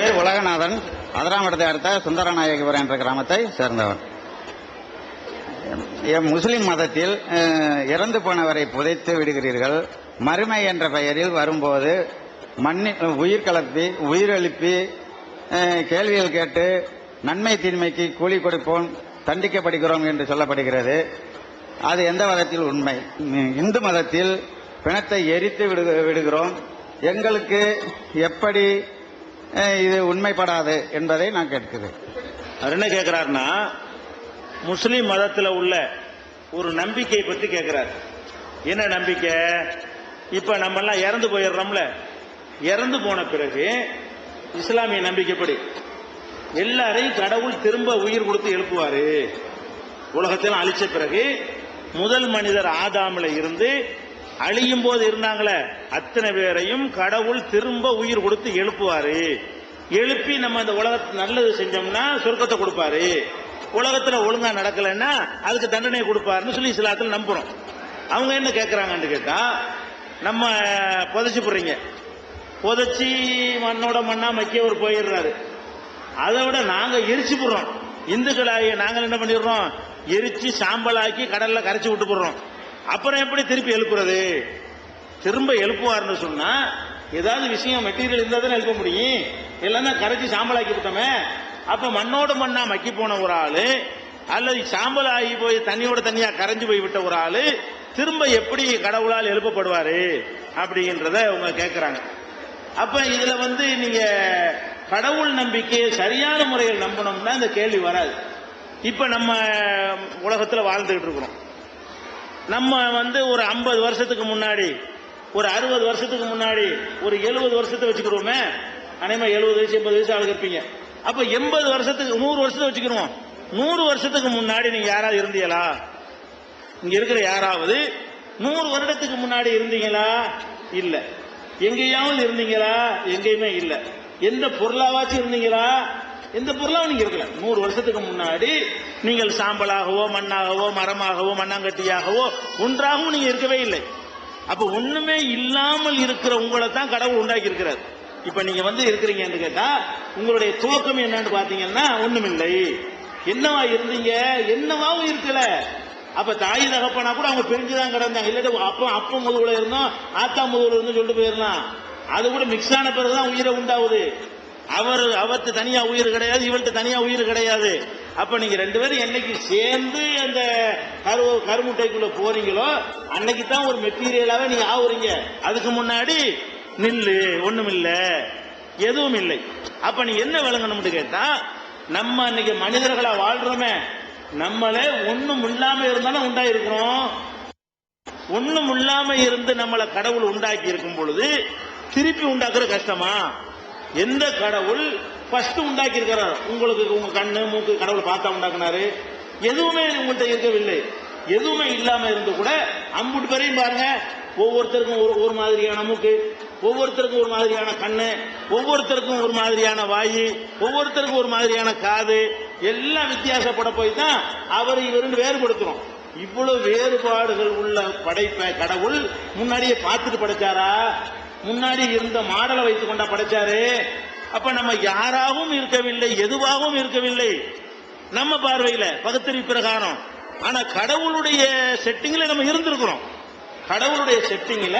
பேர் உலகநாதன். அதராமடத்தை அடுத்த சுந்தரநாயகபுரம் என்ற கிராமத்தை சேர்ந்தவர். முஸ்லிம் மதத்தில் இறந்து போனவரை புதைத்து விடுகிறீர்கள். மறுமை என்ற பெயரில் வரும்போது மண்ணி உயிர் கலப்பி உயிரெழுப்பி கேள்விகள் கேட்டு நன்மை தீன்மைக்கு கூலி கொடுப்போம் தண்டிக்கப்படுகிறோம் என்று சொல்லப்படுகிறது. அது எந்த மதத்தில்? உண்மை. இந்து மதத்தில் பிணத்தை எரித்து விடு- விடுகிறோம். எங்களுக்கு எப்படி இது உண்மைப்படாது என்பதை நான் கேட்கிறேன். அவர் என்ன கேட்கிறாருன்னா முஸ்லீம் மதத்தில் உள்ள ஒரு நம்பிக்கையை பற்றி கேட்கிறார். என்ன நம்பிக்கை? இப்போ நம்மெல்லாம் இறந்து போயிடுறோம்ல. இறந்து போன பிறகு இஸ்லாமிய நம்பிக்கைப்படி எல்லாரையும் கடவுள் திரும்ப உயிர் கொடுத்து எழுப்புவாரு. உலகத்தில் அழிச்ச பிறகு முதல் மனிதர் ஆதாமில் இருந்து அழியும் போது இருந்தாங்களே அத்தனை பேரையும் கடவுள் திரும்ப உயிர் கொடுத்து எழுப்புவாரு. எழுப்பி நம்ம இந்த உலகத்து நல்லது செஞ்சோம்னா சொர்க்கத்தை கொடுப்பாரு. உலகத்துல ஒழுங்கா நடக்கலைன்னா அதுக்கு தண்டனை கொடுப்பாருன்னு சொல்லி இஸ்லாத்துல நம்புறோம். அவங்க என்ன கேட்கறாங்கன்னு கேட்டா நம்ம புதைச்சு போடுறீங்க. புதைச்சி மண்ணோட மண்ணா மக்கியவர் போயிடுறாரு. அதை விட நாங்க எரிச்சு போடுறோம். இந்துக்களாகிய நாங்கள் என்ன பண்ணிடுறோம்? எரிச்சு சாம்பலாக்கி கடல்ல கரைச்சி விட்டு போடுறோம். அப்புறம் எப்படி திருப்பி எழுப்புறது? திரும்ப எழுப்புவார்னு சொன்னா ஏதாவது விஷயம் மெட்டீரியல் இருந்தால் தானே எழுப்ப முடியும். இல்லைன்னா கரைச்சி சாம்பலாக்கி விட்டோமே. அப்போ மண்ணோட மண்ணா மக்கி போன ஒரு ஆள் அல்லது சாம்பல் ஆகி போய் தண்ணியோட தண்ணியாக கரைஞ்சு போய் விட்ட ஒரு ஆள் திரும்ப எப்படி கடவுளால் எழுப்பப்படுவார் அப்படின்றத அவங்க கேட்குறாங்க அப்போ இதில் வந்து நீங்கள் கடவுள் நம்பிக்கையை சரியான முறையில் நம்பணும்னா இந்த கேள்வி வராது. இப்போ நம்ம உலகத்தில் வாழ்ந்துகிட்டு இருக்கிறோம். நம்ம வந்து ஒரு ஐம்பது வருஷத்துக்கு முன்னாடி ஒரு அறுபது வருஷத்துக்கு முன்னாடி ஒரு எழுபது வருஷத்தை வச்சுக்கிறோமே அனைமா எழுபது வயசு எண்பது வயசு ஆளுக்கு இருப்பீங்க. அப்ப எண்பது வருஷத்துக்கு நூறு வருஷத்தை வச்சுக்கிறோம் நூறு வருஷத்துக்கு முன்னாடி நீங்க யாராவது இருந்தீங்களா? இங்க இருக்கிற யாராவது நூறு வருடத்துக்கு முன்னாடி இருந்தீங்களா? இல்ல. எங்கேயாவது இருந்தீங்களா? எங்கேயுமே இல்ல. எந்த பொருளாவாச்சும் இருந்தீங்களா? எந்த பொருளும் அவனுக்கு இருக்கல நூறு வருஷத்துக்கு முன்னாடி நீங்கள் சாம்பலாகவோ மண்ணாகவோ மரமாகவோ மண்ணாங்கட்டியாகவோ ஒன்றாகவும் நீங்க இருக்கவே இல்லை. அப்ப ஒண்ணுமே இல்லாமல் இருக்கிற உங்களை தான் கடவுள் உண்டாக்கி இருக்கிறார் இப்ப நீங்க வந்து இருக்கிறீங்கன்னு கேட்டா உங்களுடைய துவக்கம் என்னன்னு பாத்தீங்கன்னா ஒண்ணுமில்லை. என்னவா இருந்தீங்க? என்னவாவும் இருக்கல. அப்ப தாய் தகப்பனா கூட அவங்க பிரிஞ்சுதான் கிடந்தாங்க. இல்லாட்டி அப்ப அப்ப முதுகுல இருந்தோம் ஆத்தா முதுகுல இருந்தோம் சொல்லிட்டு போயிடலாம். அது கூட மிக்ஸ் ஆன பிறகுதான் உயிரை உண்டாகுது. அவர் அவர்கிட்ட தனியா உயிர் கிடையாது இவள்கிட்ட தனியா உயிர் கிடையாது. அப்ப நீங்க ரெண்டு பேரும் என்னைக்கு சேர்ந்து அந்த கரு கருமுட்டைக்குள்ள போறீங்களோ அன்னைக்கு தான் ஒரு மெட்டீரியலாவே நீங்க ஆகுறீங்க அதுக்கு முன்னாடி நில்லு ஒண்ணும் எதுவும் இல்லை அப்ப நீ என்ன விளங்கணும்னு கேட்டா நம்ம அன்னைக்கு மனிதர்களா வாழ்றோமே நம்மளே ஒண்ணும் இல்லாம இருந்தாலும் உண்டாயிருக்கிறோம். ஒண்ணும் இல்லாம இருந்து நம்மளை கடவுள் உண்டாக்கி இருக்கும் பொழுது திருப்பி உண்டாக்குற கஷ்டமா? எந்த கடவுள் ஃபர்ஸ்ட் உண்டாக்கி இருக்கிறார் உங்களுக்கு உங்க கண்ணு மூக்கு கடவுள் பார்த்தா உண்டாக்குனாரு. எதுவுமே உங்கள்கிட்ட இருக்கவில்லை. எதுவுமே இல்லாம இருந்து கூட அம்புட்டு பேரையும் பாருங்க. ஒவ்வொருத்தருக்கும் ஒரு ஒரு மாதிரியான மூக்கு ஒவ்வொருத்தருக்கும் ஒரு மாதிரியான கண்ணு ஒவ்வொருத்தருக்கும் ஒரு மாதிரியான வாயு ஒவ்வொருத்தருக்கும் ஒரு மாதிரியான காது எல்லாம் வித்தியாசப்பட போய் தான் அவர் இவருன்னு வேறுபடுத்துறோம். இவ்வளவு வேறுபாடுகள் உள்ள படைப்பை கடவுள் முன்னாடியே பார்த்துட்டு படைச்சாரா? முன்னாடி இருந்த மாடலை வைத்துக் கொண்டா படைச்சாரு. அப்ப நம்ம யாராகவும் இருக்கவில்லை எதுவாகவும் இருக்கவில்லை. நம்ம பார்வையில பகுத்தறிவு பிரகாரம். ஆனா கடவுளுடைய செட்டிங்ல நம்ம இருந்திருக்கிறோம். கடவுளுடைய செட்டிங்ல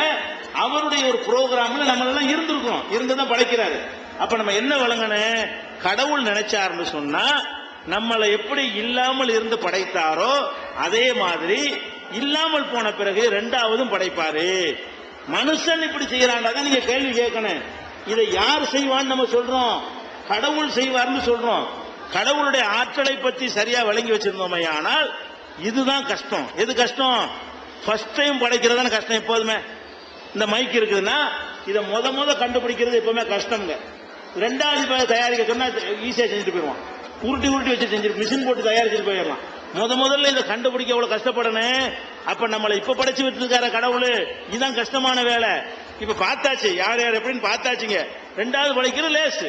அவருடைய ஒரு ப்ரோக்ராம்ல நம்ம எல்லாம் இருந்திருக்கிறோம். இருந்துதான் படைக்கிறாரு. அப்ப நம்ம என்ன வழங்கணும் கடவுள் நினைச்சாருன்னு சொன்னா நம்மளை எப்படி இல்லாமல் இருந்து படைத்தாரோ அதே மாதிரி இல்லாமல் போன பிறகு ரெண்டாவதும் படைப்பாரு. மனுஷன் இப்படி செய்யறாண்டா தான் நீங்க கேள்வி கேட்கணும். இதை யார் செய்வான்னு நம்ம சொல்றோம். கடவுள் செய்வார்னு சொல்றோம். கடவுளுடைய ஆற்றலை பத்தி சரியா விளங்கி வச்சிருந்தோமே ஆனால் இதுதான் கஷ்டம். எது கஷ்டம்? ஃபர்ஸ்ட் டைம் படைக்கிறதான கஷ்டம் எப்போதுமே. இந்த மைக் இருக்குதுன்னா இதை முத முத கண்டுபிடிக்கிறது எப்பவுமே கஷ்டம்ங்க. ரெண்டாவது தயாரிக்க சொன்னா ஈஸியா செஞ்சுட்டு போயிடுவான். உருட்டி உருட்டி வச்சு செஞ்சு மிஷின் போட்டு தயாரிச்சுட்டு போயிடலாம். முத முதல்ல இதை கண்டுபிடிக்க எவ்வளவு கஷ்டப்படணும்? அப்ப நம்மளை இப்ப படைச்சு விட்டுருக்கார கடவுள். இதுதான் கஷ்டமான வேலை. இப்ப பார்த்தாச்சு யார் யார் எப்படின்னு பார்த்தாச்சுங்க. ரெண்டாவது படைக்கிற லேஸ்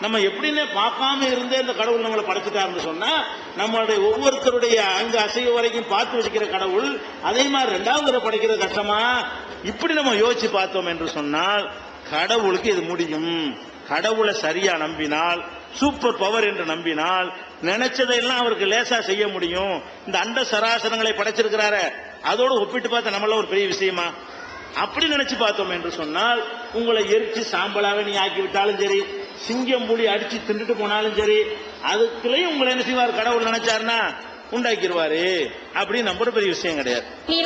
நம்ம எப்படின்னு பார்க்காம இருந்தே இந்த கடவுள் நம்மளை படைச்சிட்டாருன்னு சொன்னா நம்மளுடைய ஒவ்வொருத்தருடைய அங்க அசைவு வரைக்கும் பார்த்து வச்சுக்கிற கடவுள் அதே மாதிரி ரெண்டாவது படைக்கிறது கஷ்டமா? இப்படி நம்ம யோசிச்சு பார்த்தோம் என்று சொன்னால் கடவுளுக்கு இது முடியும். கடவுளை சரியா நம்பினால் சூப்பர் பவர் என்று நம்பினால் நினைச்சதையெல்லாம் அவருக்கு லேசா செய்ய முடியும். இந்த அண்ட சராசரங்களை படைச்சிருக்கிறார அதோடு ஒப்பிட்டு பார்த்தா நம்மள ஒரு பெரிய விஷயமா? அப்படி நினைச்சு பார்த்தோம் என்று சொன்னால் உங்களை எரிச்சு சாம்பலாக நீ ஆக்கி விட்டாலும் சரி சிங்கம் புலி அடிச்சு தின்னுட்டு போனாலும் சரி அதுக்குள்ளேயும் உங்களை என்ன செய்வார்? கடவுள் நினைச்சாருன்னா உண்டாக்கிடுவாரு அப்படின்னு நம்புற பெரிய விஷயம் கிடையாது.